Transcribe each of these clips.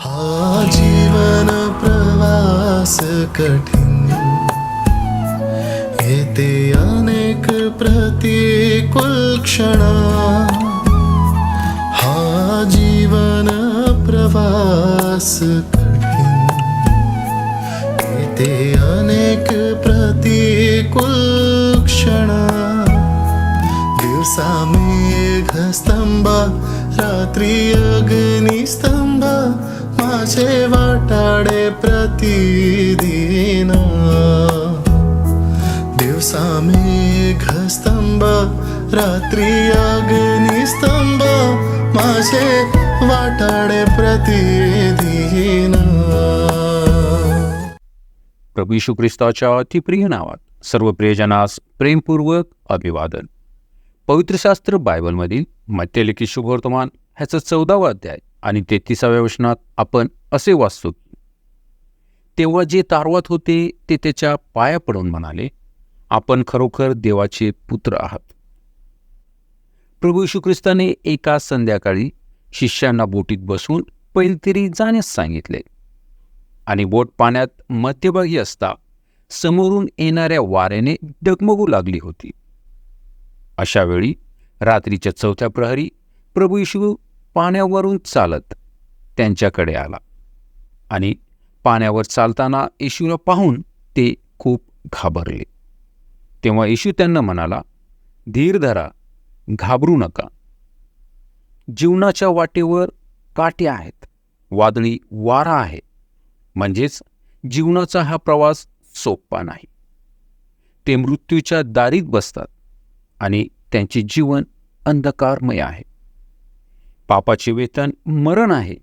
हा जीवन प्रवास कठीण येते अनेक प्रतिकूल क्षण हा जीवन प्रवास कठीण येते अनेक प्रतिकूल क्षण दिवसा मेघस्तंभ रात्री अग्निस्तंभ माझे वाटाडे प्रतिदिन. दिवसा मेघस्तंभ रात्री अग्निस्तंभ माझे वाटाडे प्रतिदिन. प्रभू यशू ख्रिस्ताच्या अतिप्रिय नावात सर्व प्रियजनास प्रेमपूर्वक अभिवादन. पवित्र शास्त्र बायबलमधील मत्यलिखित शुभवर्तमान ह्याचं चौदावा अध्याय. आणि तेहतीसाव्या वचनात आपण असे वाचतो तेव्हा जे तारवात होते ते त्याच्या पाया पडून म्हणाले आपण खरोखर देवाचे पुत्र आहात प्रभू यशू ख्रिस्ताने एका संध्याकाळी शिष्यांना बोटीत बसवून पैलतिरी जाण्यास सांगितले. आणि बोट पाण्यात मध्यभागी असता समोरून येणाऱ्या वाऱ्याने डगमगू लागली होती. अशावेळी रात्रीच्या चौथ्या प्रहरी प्रभू यशू पाण्यावरून चालत त्यांच्याकडे आला. आणि पाण्यावर चालताना येशूला पाहून ते खूप घाबरले. तेव्हा येशू त्यांना म्हणाला धीर धरा घाबरू नका. जीवनाच्या वाटेवर काटे आहेत वादळी वारा आहे. म्हणजेच जीवनाचा हा प्रवास सोपा नाही. ते मृत्यूच्या दारीत बसतात आणि त्यांचे जीवन अंधकारमय आहे. पापाचे वेतन मरण आहे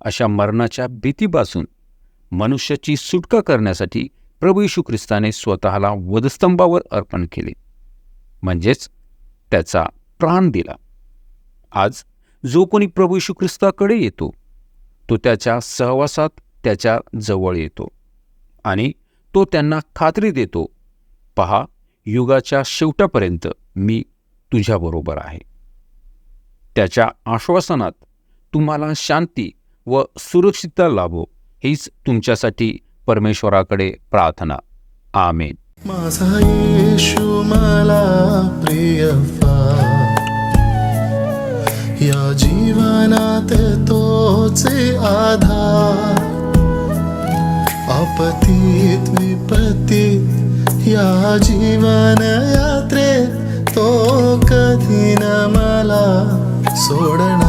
अशा मरणाच्या भीतीपासून मनुष्याची सुटका करण्यासाठी प्रभू यशू ख्रिस्ताने स्वतःला वधस्तंभावर अर्पण केले. म्हणजेच त्याचा प्राण दिला. आज जो कोणी प्रभू यशू ख्रिस्ताकडे येतो तो त्याच्या सहवासात त्याच्याजवळ येतो आणि तो त्यांना खात्री देतो पहा युगाच्या शेवटापर्यंत मी तुझ्याबरोबर आहे. त्याच्या आश्वासनात तुम्हाला शांती व सुरक्षितता लाभो हीच तुमच्यासाठी परमेश्वराकडे प्रार्थना. आमेन. माझा येशू मला प्रिय या जीवनात तोचे आधार. आपतीत विपत्तीत या जीवन सोडणार